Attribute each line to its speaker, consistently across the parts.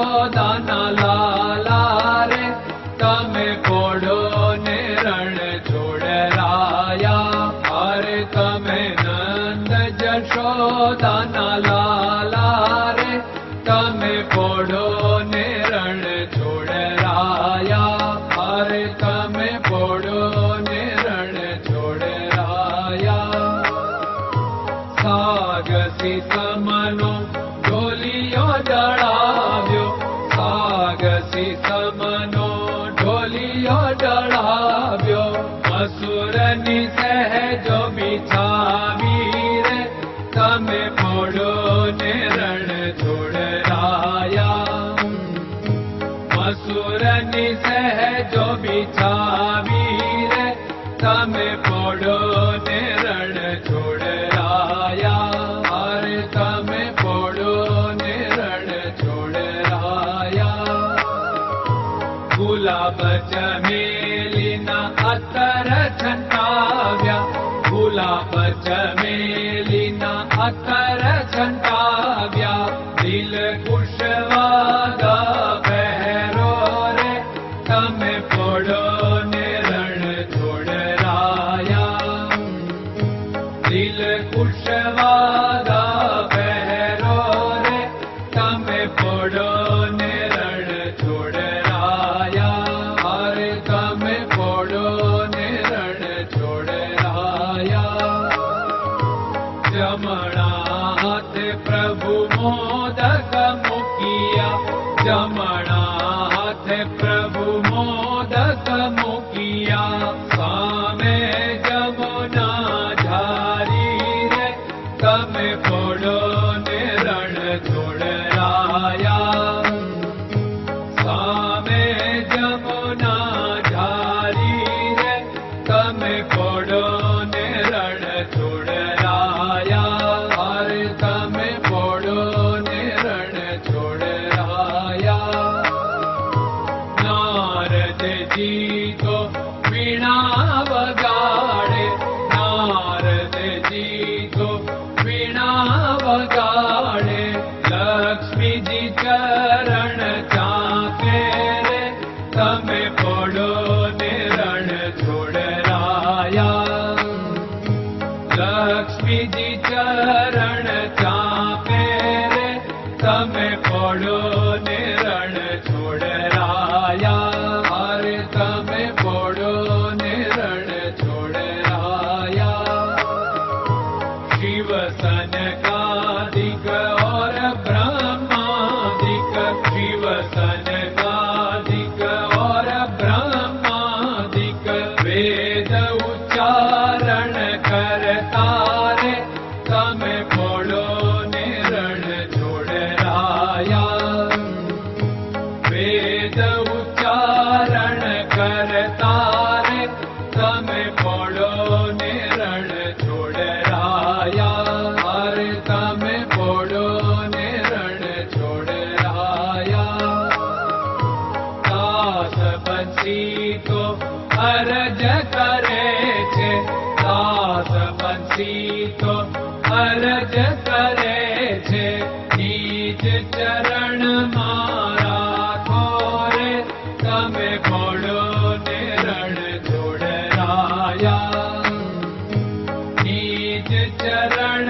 Speaker 1: જશોદાના લાલા તમે પોડો ને રણ છોડરાયા અરે તમે નંદ રે તમે પોડો सहजो बिछावी रे। तमे ने रण छोड़ राया अरे तमे पोड़ो गुलाब प्रभु मोदक मुखिया मुख्या वगाडे नारणा वगाडे लक्ष्मी जी चरण चाके रे तमे पडो राया। लक्ष्मी जी તમે તમે પોડો ને રણ છોડરાયા અરે તમે પોડો ને રણ છોડરાયા દાસ બંસી તો અરજ કરે છે દાસ બંસી તો અરજ चरण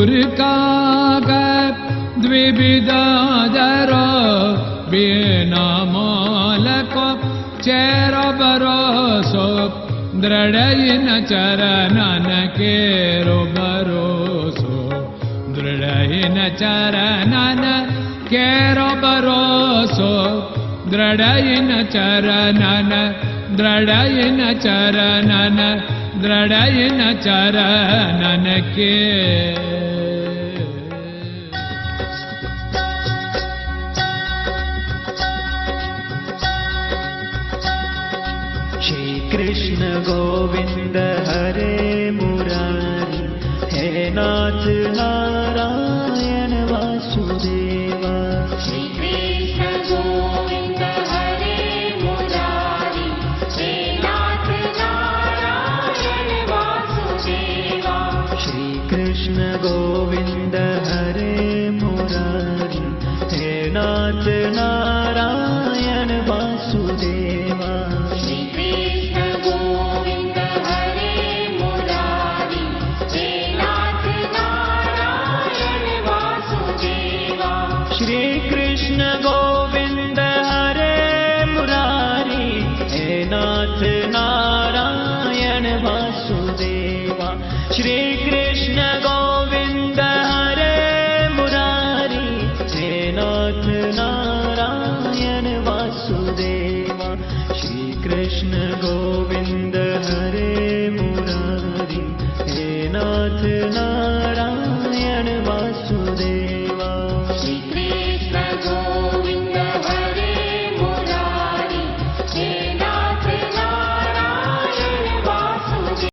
Speaker 1: कै सूर्य का चेर बरोसो दृढयिन चरणन केरो दृढयिन चरणन केरो दृढयिन चरणन दृढयिन चरणन चरणन के
Speaker 2: श्रीकृष्ण गोविन्द हरे मुरारी हे नाथ नारायण
Speaker 3: श्रीकृष्ण गोविन्द
Speaker 2: श्रीकृष्ण गोविन्द हरे मुरारी हे नाथ नारायण वासुदेवा श्रीकृष्ण गोविन्द हरे मुरारी हे नाथ नारायण